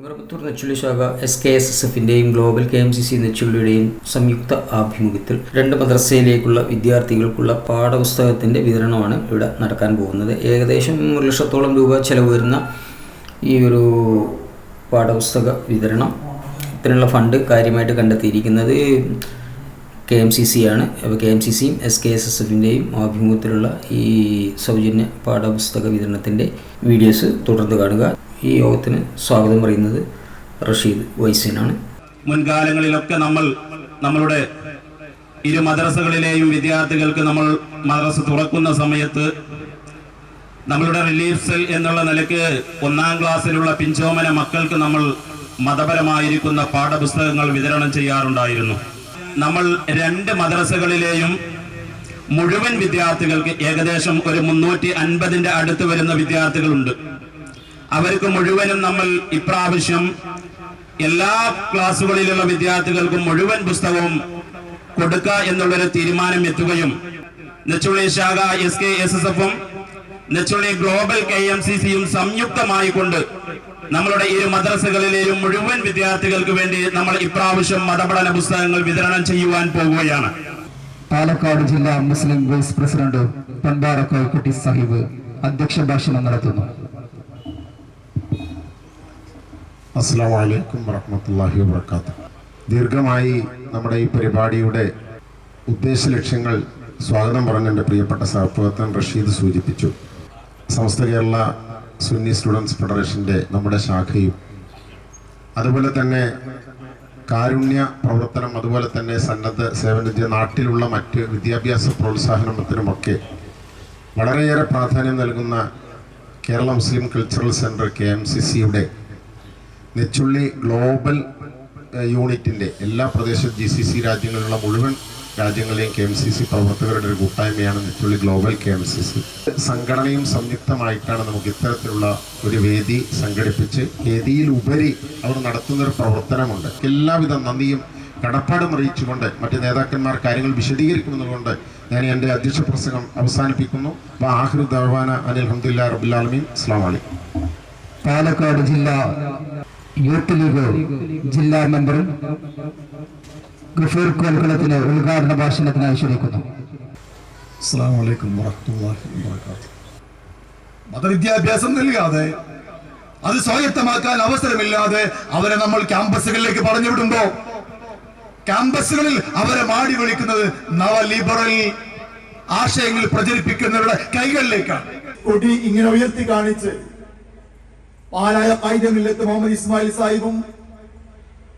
കുമരപുത്തൂർ നെച്ചുള്ളി ശാഖ S K S S എഫിന്റെയും global K M C C നെച്ചുള്ളിയുടെയും സംയുക്ത ആഭിമുഖ്യത്തിൽ രണ്ട് മദ്രസയിലേക്കുള്ള വിദ്യാർത്ഥികൾക്കുള്ള പാഠപുസ്തകത്തിന്റെ വിതരണമാണ് ഇവിടെ നടക്കാൻ പോകുന്നത്. ഏകദേശം ഒരു ലക്ഷത്തോളം രൂപ ചെലവ് വരുന്ന ഈ ഒരു പാഠപുസ്തക വിതരണം ഇതിനുള്ള ഫണ്ട് കാര്യമായിട്ട് കണ്ടെത്തിയിരിക്കുന്നത് കെ എം സി സി ആണ്. അപ്പോൾ കെ എം സി സിയും എസ് കെ എസ് എസ് എഫിന്റെയും ആഭിമുഖ്യത്തിലുള്ള ഈ സൗജന്യ പാഠപുസ്തക വിതരണത്തിന്റെ വീഡിയോസ് തുടർന്ന് കാണുക. ഈ യോഗത്തിന് സ്വാഗതം പറയുന്നത് റഷീദ് വൈസിനാണ്. മുൻകാലങ്ങളിലൊക്കെ നമ്മൾ നമ്മളുടെ ഇരു മദ്രസകളിലെയും വിദ്യാർത്ഥികൾക്ക് നമ്മൾ മദ്രസ തുറക്കുന്ന സമയത്ത് നമ്മളുടെ റിലീഫ് സെൽ എന്നുള്ള നിലയ്ക്ക് ഒന്നാം ക്ലാസ്സിലുള്ള പിഞ്ചോമന മക്കൾക്ക് നമ്മൾ മതപരമായിരിക്കുന്ന പാഠപുസ്തകങ്ങൾ വിതരണം ചെയ്യാറുണ്ടായിരുന്നു. നമ്മൾ രണ്ട് മദ്രസകളിലെയും മുഴുവൻ വിദ്യാർത്ഥികൾക്ക് ഏകദേശം ഒരു മുന്നൂറ്റി അൻപതിന്റെ അടുത്ത് വരുന്ന വിദ്യാർത്ഥികളുണ്ട്. അവർക്ക് മുഴുവനും നമ്മൾ ഇപ്രാവശ്യം എല്ലാ ക്ലാസ്സുകളിലുള്ള വിദ്യാർത്ഥികൾക്കും മുഴുവൻ പുസ്തകവും കൊടുക്കുക എന്നുള്ളൊരു തീരുമാനം എത്തുകയും നെച്ചുള്ളി ശാഖ എസ് കെ എസ് എസ് എഫും Nechulli global K M C സിയും സംയുക്തമായി കൊണ്ട് നമ്മളുടെ ഇരു മദ്രസകളിലെയും മുഴുവൻ വിദ്യാർത്ഥികൾക്ക് വേണ്ടി നമ്മൾ ഇപ്രാവശ്യം മതപഠന പുസ്തകങ്ങൾ വിതരണം ചെയ്യുവാൻ പോവുകയാണ്. പാലക്കാട് ജില്ലാ മുസ്ലിം വൈസ് പ്രസിഡന്റ് പൻപാറ കോയക്കുട്ടി സാഹിബ് അധ്യക്ഷ ഭാഷണം നടത്തുന്നു. അസ്സാം വലൈക്കും വറഹമത്തല്ലാഹി വാത്തു ദീർഘമായി നമ്മുടെ ഈ പരിപാടിയുടെ ഉദ്ദേശ ലക്ഷ്യങ്ങൾ സ്വാഗതം പറഞ്ഞ എന്റെ പ്രിയപ്പെട്ട സഹപ്രവർത്തകൻ റഷീദ് സൂചിപ്പിച്ചു. സമസ്ത കേരള സുന്നി സ്റ്റുഡൻസ് ഫെഡറേഷന്റെ നമ്മുടെ ശാഖയും അതുപോലെ തന്നെ കാരുണ്യ പ്രവർത്തനം അതുപോലെ തന്നെ സന്നദ്ധ സേവനത്തിന് നാട്ടിലുള്ള മറ്റ് വിദ്യാഭ്യാസ പ്രോത്സാഹനത്തിനുമൊക്കെ വളരെയേറെ പ്രാധാന്യം നൽകുന്ന Kerala Muslim cultural centre K M C സിയുടെ നെച്ചുള്ളി ഗ്ലോബൽ യൂണിറ്റിന്റെ എല്ലാ പ്രദേശ ജി സി സി രാജ്യങ്ങളിലുള്ള മുഴുവൻ രാജ്യങ്ങളിലെയും കെ എം സി സി പ്രവർത്തകരുടെ ഒരു കൂട്ടായ്മയാണ് Nechulli global K M C C. സംഘടനയും സംയുക്തമായിട്ടാണ് നമുക്ക് ഇത്തരത്തിലുള്ള ഒരു വേദി സംഘടിപ്പിച്ച് വേദിയിലുപരി അവർ നടത്തുന്നൊരു പ്രവർത്തനമുണ്ട്. എല്ലാവിധ നന്ദിയും കടപ്പാടും അറിയിച്ചുകൊണ്ട് മറ്റ് നേതാക്കന്മാർ കാര്യങ്ങൾ വിശദീകരിക്കുന്നതുകൊണ്ട് ഞാൻ എന്റെ അധ്യക്ഷ പ്രസംഗം അവസാനിപ്പിക്കുന്നു. അപ്പോൾ ആഹ്രു ദർവാന അനിൽ അഹമ്മദില്ല റബുല്ലാലമീൻ അസ്ലാം അലി പാലക്കാട് ജില്ലാ യൂത്ത് ലീഗ് ജില്ലാ മെമ്പറും ഗഫീർ കോൽക്കുളത്തിന് ഉദ്ഘാടന ഭാഷണത്തിനായി ക്ഷണിക്കുന്നു മതവിദ്യാഭ്യാസം നൽകാതെ അത് സ്വായത്തമാക്കാൻ അവസരമില്ലാതെ അവരെ നമ്മൾ ക്യാമ്പസുകളിലേക്ക് പറഞ്ഞു വിടുമ്പോ ക്യാമ്പസുകളിൽ അവരെ മാടി വിളിക്കുന്നത് നവ ലിബറൽ ആശയങ്ങൾ പ്രചരിപ്പിക്കുന്നവരുടെ കൈകളിലേക്കാണ്. കൊടി ഇങ്ങനെ ഉയർത്തി കാണിച്ച് പാലായ ആയുധമില്ലത്ത് മുഹമ്മദ് ഇസ്മായിൽ സാഹിബും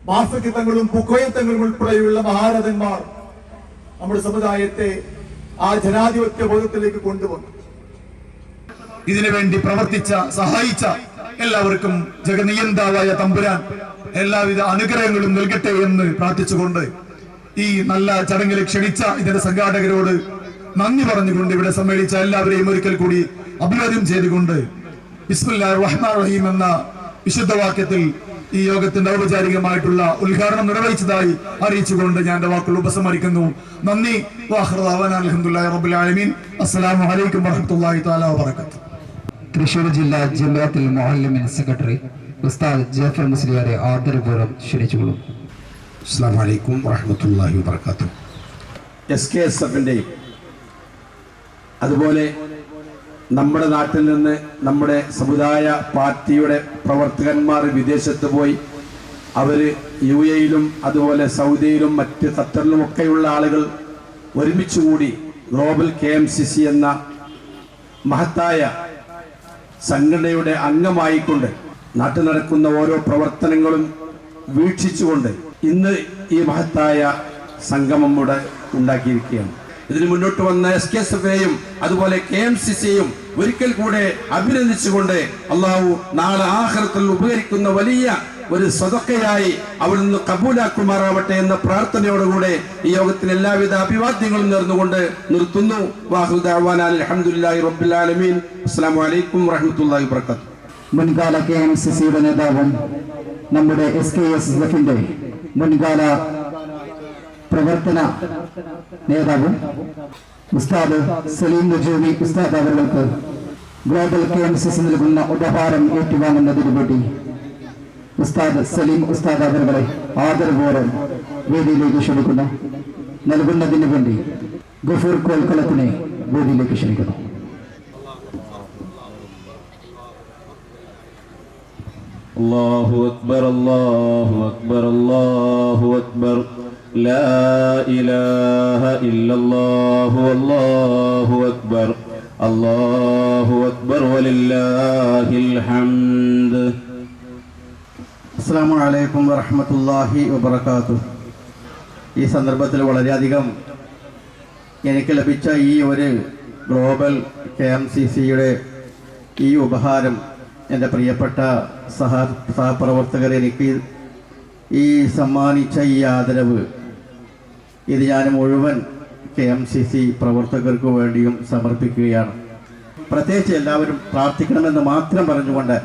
മാസക്കിത്തങ്ങളും തങ്ങളും പുക്കോയ തങ്ങളും ഉൾപ്പെടെയുള്ള മഹാരഥന്മാർ നമ്മുടെ സമുദായത്തെ ആ ജനാധിപത്യ ബോധത്തിലേക്ക് കൊണ്ടുവന്നു. ഇതിനു വേണ്ടി പ്രവർത്തിച്ച സഹായിച്ച എല്ലാവർക്കും ജഗനിയന്താവായ തമ്പുരാൻ എല്ലാവിധ അനുഗ്രഹങ്ങളും നൽകട്ടെ എന്ന് പ്രാർത്ഥിച്ചുകൊണ്ട് ഈ നല്ല ചടങ്ങിൽ ക്ഷണിച്ച ഇതിന്റെ സംഘാടകരോട് നന്ദി പറഞ്ഞുകൊണ്ട് ഇവിടെ സമ്മേളിച്ച എല്ലാവരെയും ഒരിക്കൽ കൂടി അഭിവാദ്യം ചെയ്തുകൊണ്ട് റഹ്മാൻ റഹീം എന്ന വിശുദ്ധ വാക്യത്തിൽ ഈ യോഗത്തിന്റെ ഔപചാരികമായിട്ടുള്ള ഉദ്ഘാടനം നിർവഹിച്ചതായി അറിയിച്ചുകൊണ്ട് ഞാൻ എന്റെ വാക്കുകൾ ഉപസംഹരിക്കുന്നു. നന്ദി. അലഹമുല്ലാമീൻ അലഹമുല്ലാ ആലമീൻ. അസ്സലാമു അലൈക്കും വറഹ്മത്തുള്ളാഹി തആല വബറകാതുഹു. തൃശൂർ ജില്ലാ ജമാഅത്തുൽ മുഅല്ലിമിൻ സെക്രട്ടറി ഉസ്താദ് ജാഫർ മുസ്ലിയാരെ ആദരപൂർവം ക്ഷണിച്ചുകൊള്ളും. അസ്സാം വലൈക്കും വറഹമത്തല്ലാഹി വാബർക്കാത്തു എസ് കെ എസ് എഫിന്റെയും അതുപോലെ നമ്മുടെ നാട്ടിൽ നിന്ന് നമ്മുടെ സമുദായ പാർട്ടിയുടെ പ്രവർത്തകന്മാർ വിദേശത്ത് പോയി അവർ യു എയിലും അതുപോലെ സൗദിയിലും മറ്റ് ഖത്തറിലുമൊക്കെയുള്ള ആളുകൾ ഒരുമിച്ച് കൂടി global K M C C എന്ന മഹത്തായ സംഘടനയുടെ അംഗമായിക്കൊണ്ട് നാട്ടിൽ നടക്കുന്ന ഓരോ പ്രവർത്തനങ്ങളും വീക്ഷിച്ചുകൊണ്ട് ഇന്ന് ഈ മഹത്തായ സംഗമം ഇവിടെ ഉണ്ടാക്കിയിരിക്കുകയാണ്. ഇതിന് മുന്നോട്ട് വന്ന എസ് കെ എസ് എഫിനെയും അതുപോലെ കെ എം സി സിയും ഒരിക്കൽ കൂടെ അഭിനന്ദിച്ചുകൊണ്ട് അള്ളാഹു നാളെ ആഹ്റത്തിൽ ഉപകരിക്കുന്ന വലിയ ഒരു സ്വതക്കയായി അവിടുന്ന് കബൂലാക്കുമാറാവട്ടെ എന്ന പ്രാർത്ഥനയോടുകൂടെ ഈ യോഗത്തിന് എല്ലാവിധ അഭിവാദ്യങ്ങളും നേർന്നുകൊണ്ട് നിർത്തുന്നു. വാഹുദാൻ അലഹമുല്ലാഹി റബ്ബുലാലമീൻ അസ്സാം വലൈക്കും വറഹമത്തല്ലാഹി വർക്കാത്തു മുൻകാല കെ എം സി സിയുടെ നേതാവും നമ്മുടെ എസ് കെ എസ് എഫിന്റെ മുൻകാല പ്രവർത്തന നേതാവും ഉസ്താദ് സലീം നജോമി ഉസ്താദ് അവർക്ക് ഗ്ലോബൽ ക്യാമ്പസസ് നൽകുന്ന ഉപഹാരം ഏറ്റുവാങ്ങുന്നതിനുവേണ്ടി ഉസ്താദ് സലീം ഉസ്താദ് അവരുടെ ആദരവോടെ വേദിയിലേക്ക് ക്ഷണിക്കുന്നു. നൽകുന്നതിന് വേണ്ടി ഗഫൂർ കോൽക്കളത്തിനെ വേദിയിലേക്ക് ക്ഷണിക്കുന്നു. അള്ളാഹു അക്ബർ അള്ളാഹു അക്ബർ അള്ളാഹു അക്ബർ. لا إله إلا الله والله أكبر الله أكبر ولله الحمد അസ്സാം വലൈക്കും വറഹമത്തല്ലാഹി വബർക്കാത്തു ഈ സന്ദർഭത്തിൽ വളരെയധികം എനിക്ക് ലഭിച്ച ഈ ഒരു ഗ്ലോബൽ കെ എം സി സിയുടെ ഈ ഉപഹാരം എൻ്റെ പ്രിയപ്പെട്ട സഹ സഹപ്രവർത്തകർ എനിക്ക് ഈ സമ്മാനിച്ച ഈ ആദരവ് ഇത് ഞാൻ മുഴുവൻ കെ എം സി സി പ്രവർത്തകർക്ക് വേണ്ടിയും സമർപ്പിക്കുകയാണ്. പ്രത്യേകിച്ച് എല്ലാവരും പ്രാർത്ഥിക്കണമെന്ന് മാത്രം പറഞ്ഞുകൊണ്ട്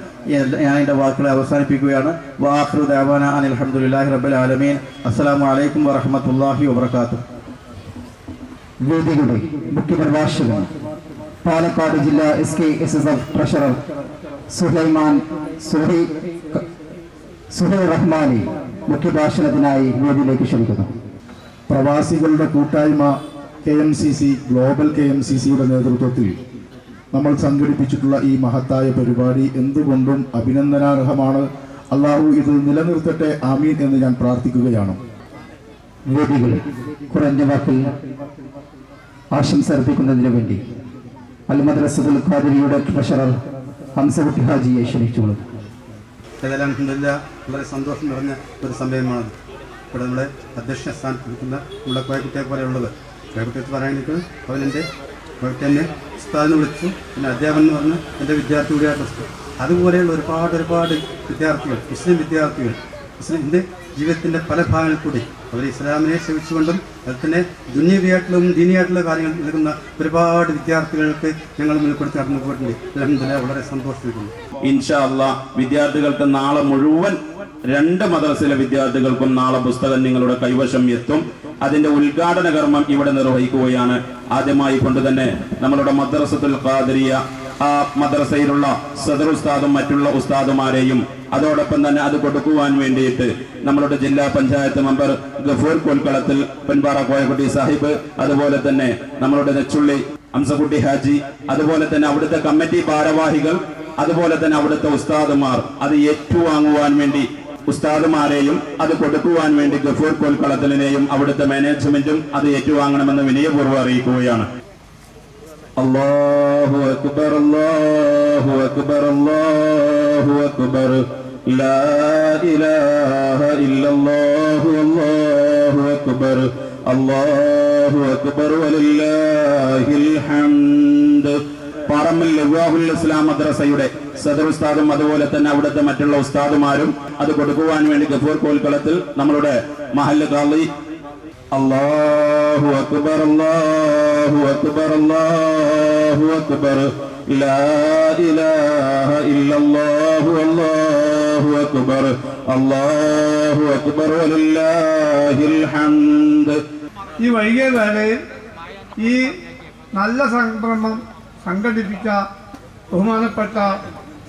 ഞാൻ എന്റെ വാക്കുകളെ അവസാനിപ്പിക്കുകയാണ്. വാഹ്റു ദേവാന അനിൽ അലഹമുല്ലാഹി റബ്ബുൽ ആലമീൻ. അസ്സാം വലൈക്കും വറഹമത്തല്ലാഹി വബർക്കാത്തു വേദിയുടെ മുഖ്യപ്രഭാഷകൻ പാലക്കാട് ജില്ല S K S S F treasurer Suhaiman Suhai Suhai Rahmani മുഖ്യഭാഷണത്തിനായി വേദിയിലേക്ക് ക്ഷണിക്കുന്നു. പ്രവാസികളുടെ കൂട്ടായ്മ K M C C global K M C സിയുടെ നേതൃത്വത്തിൽ നമ്മൾ സംഘടിപ്പിച്ചിട്ടുള്ള ഈ മഹത്തായ പരിപാടി എന്തുകൊണ്ടും അഭിനന്ദനാർഹമാണ്. അള്ളാഹു ഇത് നിലനിർത്തട്ടെ ആമീൻ എന്ന് ഞാൻ പ്രാർത്ഥിക്കുകയാണ്. വേദികൾ കുറഞ്ഞ വാക്കിൽ ആശംസ അർപ്പിക്കുന്നതിന് വേണ്ടി അൽ മദ്രസത്തുൽ ഖാദിരിയുടെ ട്രഷറർ ഹംസകുട്ടി ഹാജിയെ ക്ഷണിച്ചുകൊള്ളുന്നു വളരെ സന്തോഷം നിറഞ്ഞ ഒരു സമയമാണ് ഇവിടെ നമ്മുടെ അധ്യക്ഷ സ്ഥാനത്ത് നിൽക്കുന്ന നമ്മുടെ കോയക്കുട്ടിയെ പോലെയുള്ളത് കോയക്കുട്ടിയെ പറയാൻ അവൻ എന്റെ എന്നെ ഉസ്താദിനെ വിളിച്ചു. പിന്നെ അധ്യാപകൻ എന്ന് പറഞ്ഞ് എന്റെ വിദ്യാർത്ഥി കൂടിയായിട്ട് അതുപോലെയുള്ള ഒരുപാട് ഒരുപാട് വിദ്യാർത്ഥികൾ മുസ്ലിം വിദ്യാർത്ഥികൾ മുസ്ലിം എന്റെ ജീവിതത്തിന്റെ പല ഭാഗങ്ങളിൽ കൂടി അവർ ഇസ്ലാമിനെ സേവിച്ചുകൊണ്ടും അതുപോലെ ദുന്യവിയായിട്ടുള്ള ദീനിയായിട്ടുള്ള കാര്യങ്ങൾ നൽകുന്ന ഒരുപാട് വിദ്യാർത്ഥികൾക്ക് ഞങ്ങൾ മുൻപെടുത്തി നടന്നു പോയിട്ടുണ്ട്. അലഹമില്ല വളരെ സന്തോഷിക്കുന്നു. ഇൻഷാ അള്ളാ വിദ്യാർത്ഥികൾക്ക് നാളെ മുഴുവൻ രണ്ട് മദ്രസയിലെ വിദ്യാർത്ഥികൾക്കും നാളെ പുസ്തകം നിങ്ങളുടെ കൈവശം എത്തും. അതിന്റെ ഉദ്ഘാടന കർമ്മം ഇവിടെ നിർവഹിക്കുകയാണ്. ആദ്യമായി കൊണ്ട് തന്നെ നമ്മളുടെ മദ്രസത്തുൽ ഖാദിരിയ ആ മദ്രസയിലുള്ള സദർ ഉസ്താദും മറ്റുള്ള ഉസ്താദുമാരെയും അതോടൊപ്പം തന്നെ അത് കൊടുക്കുവാൻ വേണ്ടിയിട്ട് നമ്മളുടെ ജില്ലാ പഞ്ചായത്ത് മെമ്പർ ഗഫൂർ കോൽക്കളത്തിൽ പെൺപാറ കോയക്കുട്ടി സാഹിബ് അതുപോലെ തന്നെ നമ്മളുടെ നെച്ചുള്ളി അംസക്കുട്ടി ഹാജി അതുപോലെ തന്നെ അവിടുത്തെ കമ്മിറ്റി ഭാരവാഹികൾ അതുപോലെ തന്നെ അവിടുത്തെ ഉസ്താദുമാർ അത് ഏറ്റുവാങ്ങുവാൻ വേണ്ടി ഉസ്താദുമാരെയും അത് കൊടുക്കുവാൻ വേണ്ടി ഗഫൂർ കോൽക്കളത്തിനെയും അവിടുത്തെ മാനേജ്മെന്റും അത് ഏറ്റുവാങ്ങണമെന്ന് വിനയപൂർവം അറിയിക്കുകയാണ്. അല്ലാഹു അക്ബർ അല്ലാഹു അക്ബർ അല്ലാഹു അക്ബർ ലാ ഇലാഹ ഇല്ലല്ലാഹു അല്ലാഹു അക്ബർ അല്ലാഹു അക്ബർ വലില്ലാഹിൽ ഹംദ് പാറമ്മൽ ലവാഹുൽ ഇസ്ലാം മദ്രസയുടെ സദർ ഉസ്താദും അതുപോലെ തന്നെ അവിടുത്തെ മറ്റുള്ള ഉസ്താദുമാരും അത് കൊടുക്കുവാൻ വേണ്ടി ഗഫൂർ കോൽക്കളത്തിൽ നമ്മളുടെ മഹല്ല് കാളി അല്ലാഹു അക്ബർ അല്ലാഹു അക്ബർ അല്ലാഹു അക്ബർ. ലാ ഇലാഹ ഇല്ലല്ലാഹു അല്ലാഹു അക്ബർ. അല്ലാഹു അക്ബർ വലില്ലാഹിൽ ഹംദ്. ഈ വൈകിയ വേളയിൽ ഈ നല്ല സംരംഭം സംഘടിപ്പിച്ച ബഹുമാനപ്പെട്ട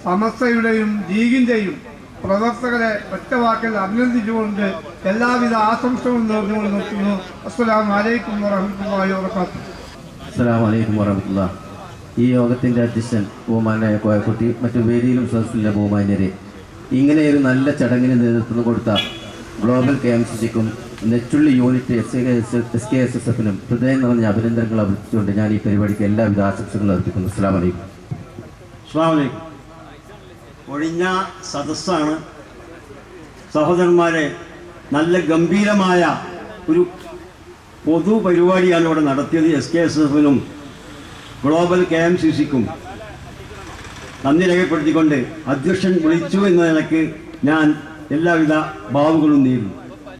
സമസ്തയുടെയും ലീഗിന്റെയും പ്രവർത്തകരെ ഒറ്റ വാക്കിൽ അഭിനന്ദിച്ചുകൊണ്ട് എല്ലാവിധ ആശംസകളും നേർന്നുകൊണ്ട് നിർത്തുന്നു. അസ്സലാമു വലൈക്കും വറഹ്മത്തുള്ളാഹി വബറകാതുഹു. അസ്സലാമു അലൈക്കും വറഹമത്തുള്ള. ഈ യോഗത്തിന്റെ അധ്യക്ഷൻ ബഹുമാനായ കോയക്കുട്ടി മറ്റു വേദിയിലും സദസ്സിലെ ബഹുമാന്യരെ. ഇങ്ങനെ ഒരു നല്ല ചടങ്ങിന് നേതൃത്വം കൊടുത്ത global K M C സിക്കും Nechulli unit S S K S S എഫിനും ഹൃദയം നിറഞ്ഞ അഭിനന്ദനങ്ങൾ അർപ്പിച്ചുകൊണ്ട് ഞാൻ ഈ പരിപാടിക്ക് എല്ലാവിധ ആശംസകളും അർപ്പിക്കുന്നു. അസ്സാം വലൈക്കും അസ്സാമലൈക്കും ഒഴിഞ്ഞ സദസ്സാണ്. സഹോദരന്മാരെ നല്ല ഗംഭീരമായ ഒരു പൊതു പരിപാടിയാണ് ഇവിടെ നടത്തിയത് എസ് കെ എസ് എഫിനും ഗ്ലോബൽ കെ എം സി സിക്കും. നന്ദി രേഖപ്പെടുത്തിക്കൊണ്ട് അധ്യക്ഷൻ വിളിച്ചു എന്ന നിലയ്ക്ക് ഞാൻ എല്ലാവിധ ഭാവുകളും നേരുന്നു.